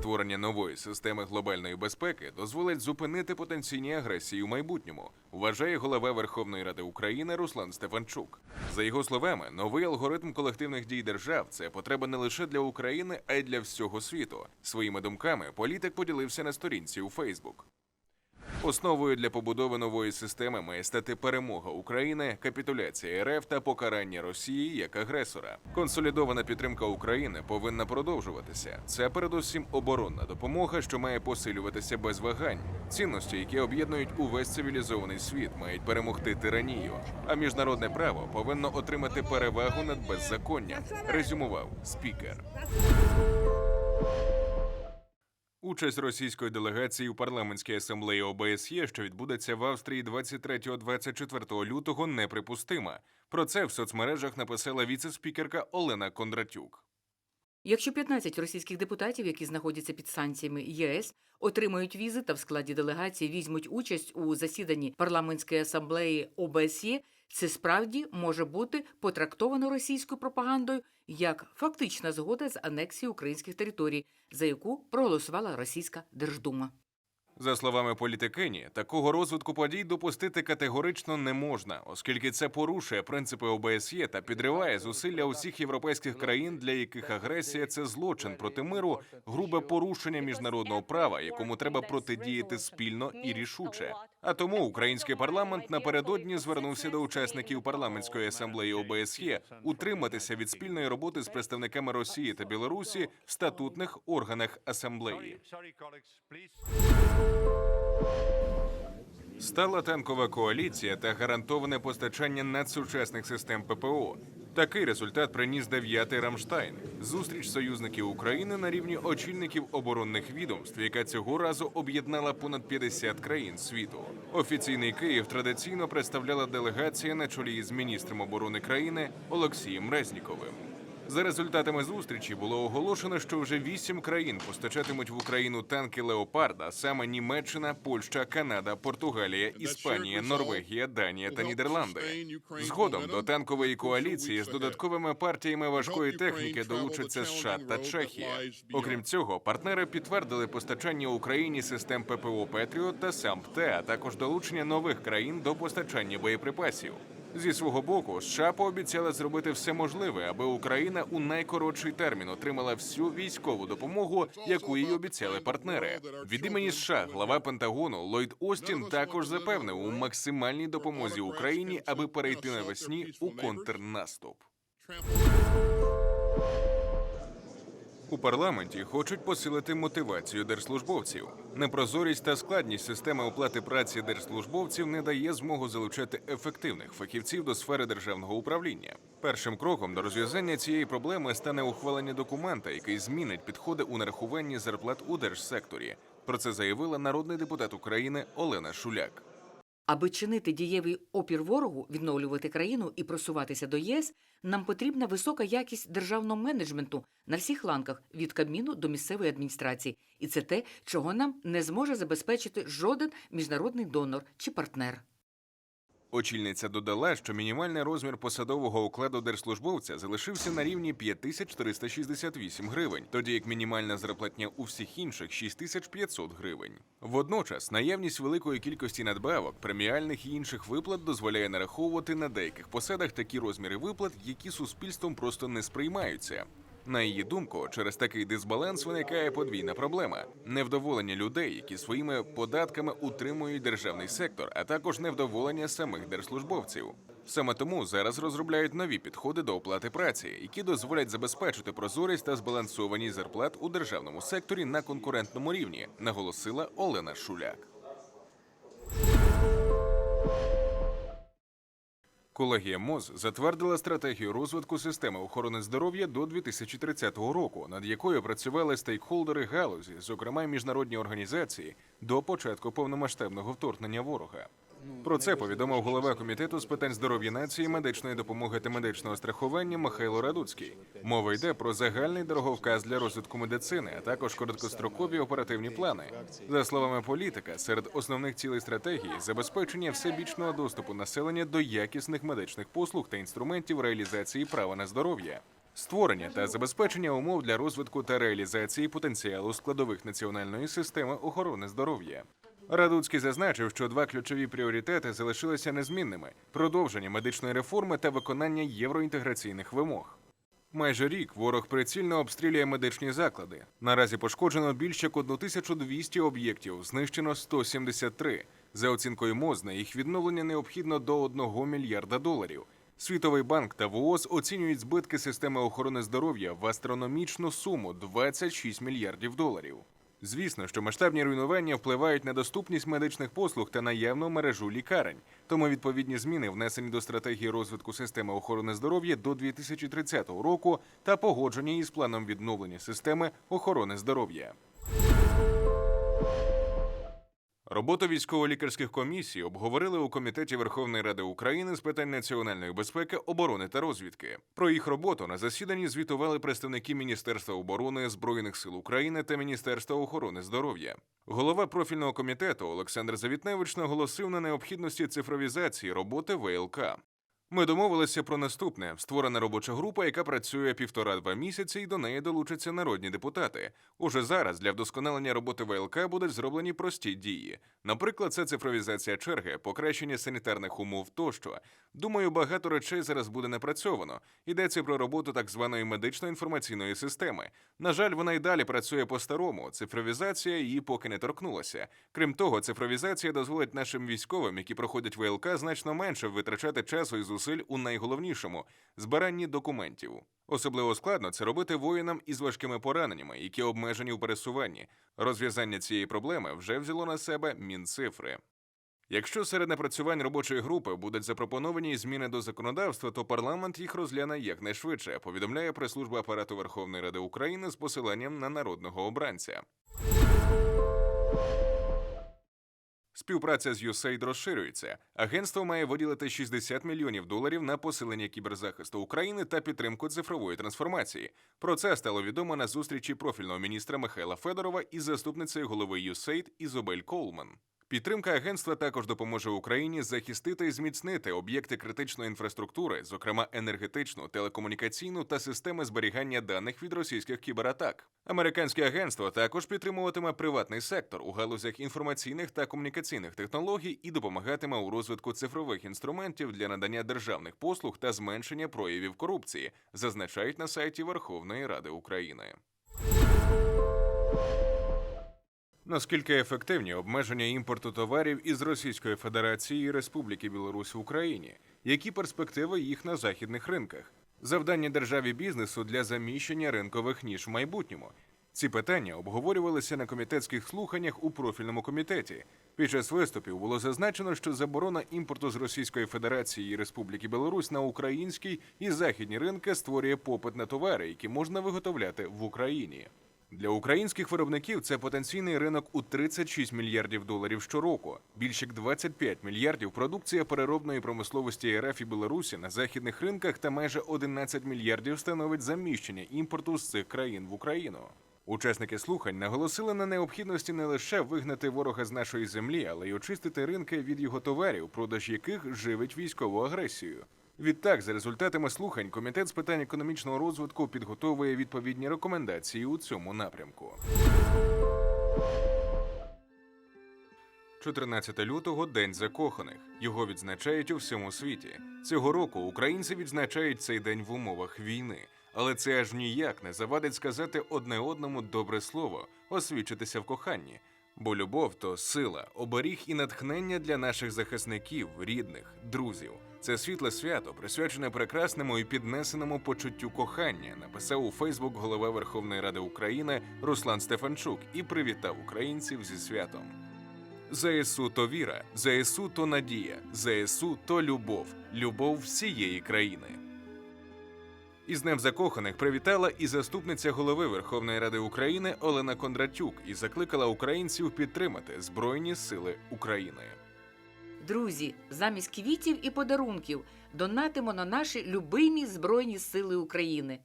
Створення нової системи глобальної безпеки дозволить зупинити потенційні агресії у майбутньому, вважає голова Верховної Ради України Руслан Стефанчук. За його словами, новий алгоритм колективних дій держав це потреба не лише для України, а й для всього світу. Своїми думками політик поділився на сторінці у Фейсбук. Основою для побудови нової системи має стати перемога України, капітуляція РФ та покарання Росії як агресора. Консолідована підтримка України повинна продовжуватися. Це передусім оборонна допомога, що має посилюватися без вагань. Цінності, які об'єднують увесь цивілізований світ, мають перемогти тиранію. А міжнародне право повинно отримати перевагу над беззаконням. Резюмував спікер. Участь російської делегації у парламентській асамблеї ОБСЄ, що відбудеться в Австрії 23-24 лютого, неприпустима. Про це в соцмережах написала віце-спікерка Олена Кондратюк. Якщо 15 російських депутатів, які знаходяться під санкціями ЄС, отримають візи та в складі делегації візьмуть участь у засіданні парламентської асамблеї ОБСЄ, це справді може бути потрактовано російською пропагандою як фактична згода з анексією українських територій, за яку проголосувала російська Держдума. За словами політикині, такого розвитку подій допустити категорично не можна, оскільки це порушує принципи ОБСЄ та підриває зусилля усіх європейських країн, для яких агресія це злочин проти миру, грубе порушення міжнародного права, якому треба протидіяти спільно і рішуче. А тому український парламент напередодні звернувся до учасників парламентської асамблеї ОБСЄ утриматися від спільної роботи з представниками Росії та Білорусі в статутних органах асамблеї. Стала танкова коаліція та гарантоване постачання надсучасних систем ППО. Такий результат приніс дев'ятий Рамштайн зустріч союзників України на рівні очільників оборонних відомств, яка цього разу об'єднала понад 50 країн світу. Офіційний Київ традиційно представляла делегація на чолі з міністром оборони країни Олексієм Резніковим. За результатами зустрічі було оголошено, що вже вісім країн постачатимуть в Україну танки Леопард, а саме Німеччина, Польща, Канада, Португалія, Іспанія, Норвегія, Данія та Нідерланди. Згодом до танкової коаліції з додатковими партіями важкої техніки долучаться США та Чехія. Окрім цього, партнери підтвердили постачання Україні систем ППО Петріот та САМПТ, а також долучення нових країн до постачання боєприпасів. Зі свого боку, США пообіцяли зробити все можливе, аби Україна у найкоротший термін отримала всю військову допомогу, яку їй обіцяли партнери. Від імені США глава Пентагону Ллойд Остін також запевнив у максимальній допомозі Україні, аби перейти навесні у контрнаступ. У парламенті хочуть посилити мотивацію держслужбовців. Непрозорість та складність системи оплати праці держслужбовців не дає змогу залучати ефективних фахівців до сфери державного управління. Першим кроком до розв'язання цієї проблеми стане ухвалення документа, який змінить підходи у нарахуванні зарплат у держсекторі. Про це заявила народний депутат України Олена Шуляк. Аби чинити дієвий опір ворогу, відновлювати країну і просуватися до ЄС, нам потрібна висока якість державного менеджменту на всіх ланках від Кабміну до місцевої адміністрації. І це те, чого нам не зможе забезпечити жоден міжнародний донор чи партнер. Очільниця додала, що мінімальний розмір посадового окладу держслужбовця залишився на рівні 5368 гривень, тоді як мінімальна зарплатня у всіх інших 6500 гривень. Водночас наявність великої кількості надбавок, преміальних і інших виплат дозволяє нараховувати на деяких посадах такі розміри виплат, які суспільством просто не сприймаються. На її думку, через такий дисбаланс виникає подвійна проблема: невдоволення людей, які своїми податками утримують державний сектор, а також невдоволення самих держслужбовців. Саме тому зараз розробляють нові підходи до оплати праці, які дозволять забезпечити прозорість та збалансованість зарплат у державному секторі на конкурентному рівні, наголосила Олена Шуляк. Колегія МОЗ затвердила стратегію розвитку системи охорони здоров'я до 2030 року, над якою працювали стейкхолдери галузі, зокрема міжнародні організації, до початку повномасштабного вторгнення ворога. Про це повідомив голова комітету з питань здоров'я нації, медичної допомоги та медичного страхування Михайло Радуцький. Мова йде про загальний дороговказ для розвитку медицини, а також короткострокові оперативні плани. За словами політика, серед основних цілей стратегії забезпечення всебічного доступу населення до якісних медичних послуг та інструментів реалізації права на здоров'я. створення та забезпечення умов для розвитку та реалізації потенціалу складових національної системи охорони здоров'я. Радуцький зазначив, що два ключові пріоритети залишилися незмінними: продовження медичної реформи та виконання євроінтеграційних вимог. Майже рік ворог прицільно обстрілює медичні заклади. Наразі пошкоджено більше як 1200 об'єктів, знищено 173. За оцінкою МОЗ, на їх відновлення необхідно до 1 мільярда доларів. Світовий банк та ВООЗ оцінюють збитки системи охорони здоров'я в астрономічну суму 26 мільярдів доларів. Звісно, що масштабні руйнування впливають на доступність медичних послуг та наявну мережу лікарень. Тому відповідні зміни внесені до стратегії розвитку системи охорони здоров'я до 2030 року та погоджені із планом відновлення системи охорони здоров'я. Роботу військово-лікарських комісій обговорили у комітеті Верховної Ради України з питань національної безпеки, оборони та розвідки. Про їх роботу на засіданні звітували представники Міністерства оборони Збройних сил України та Міністерства охорони здоров'я. Голова профільного комітету Олександр Завітневич наголосив на необхідності цифровізації роботи ВЛК. Ми домовилися про наступне: створена робоча група, яка працює півтора-два місяці, і до неї долучаться народні депутати. Уже зараз для вдосконалення роботи ВЛК будуть зроблені прості дії. Наприклад, це цифровізація черги, покращення санітарних умов тощо. Думаю, багато речей зараз буде напрацьовано. Йдеться про роботу так званої медичної інформаційної системи. На жаль, вона й далі працює по-старому. Цифровізація її поки не торкнулася. Крім того, цифровізація дозволить нашим військовим, які проходять ВЛК, значно менше витрачати часу і зусиль у найголовнішому збиранні документів. Особливо складно це робити воїнам із важкими пораненнями, які обмежені у пересуванні. Розв'язання цієї проблеми вже взяло на себе Мінцифри. Якщо серед напрацювань робочої групи будуть запропоновані зміни до законодавства, то парламент їх розгляне якнайшвидше, повідомляє прес-служба апарату Верховної Ради України з посиланням на народного обранця. Співпраця з USAID розширюється. Агентство має виділити 60 мільйонів доларів на посилення кіберзахисту України та підтримку цифрової трансформації. Про це стало відомо на зустрічі профільного міністра Михайла Федорова із заступницею голови USAID Ізобель Колман. Підтримка агентства також допоможе Україні захистити і зміцнити об'єкти критичної інфраструктури, зокрема енергетичну, телекомунікаційну та системи зберігання даних від російських кібератак. Американське агентство також підтримуватиме приватний сектор у галузях інформаційних та комунікаційних технологій і допомагатиме у розвитку цифрових інструментів для надання державних послуг та зменшення проявів корупції, зазначають на сайті Верховної Ради України. Наскільки ефективні обмеження імпорту товарів із Російської Федерації і Республіки Білорусь в Україні? Які перспективи їх на західних ринках? Завдання державі бізнесу для заміщення ринкових ніж в майбутньому. Ці питання обговорювалися на комітетських слуханнях у профільному комітеті. Під час виступів було зазначено, що заборона імпорту з Російської Федерації і Республіки Білорусь на український і західні ринки створює попит на товари, які можна виготовляти в Україні. Для українських виробників це потенційний ринок у 36 мільярдів доларів щороку. Більше як 25 мільярдів продукція переробної промисловості РФ і Білорусі на західних ринках та майже 11 мільярдів становить заміщення імпорту з цих країн в Україну. Учасники слухань наголосили на необхідності не лише вигнати ворога з нашої землі, але й очистити ринки від його товарів, продаж яких живить військову агресію. Відтак, за результатами слухань, комітет з питань економічного розвитку підготовує відповідні рекомендації у цьому напрямку. 14 лютого День закоханих. Його відзначають у всьому світі. Цього року українці відзначають цей день в умовах війни, але це аж ніяк не завадить сказати одне одному добре слово, освідчитися в коханні. Бо любов то сила, оберіг і натхнення для наших захисників, рідних, друзів. Це світле свято, присвячене прекрасному і піднесеному почуттю кохання, написав у Фейсбук голова Верховної Ради України Руслан Стефанчук і привітав українців зі святом. ЗСУ то віра, ЗСУ то надія, ЗСУ то любов, любов всієї країни. Із Днем закоханих привітала і заступниця голови Верховної Ради України Олена Кондратюк і закликала українців підтримати Збройні Сили України. Друзі, замість квітів і подарунків донатимо на наші любимі Збройні Сили України.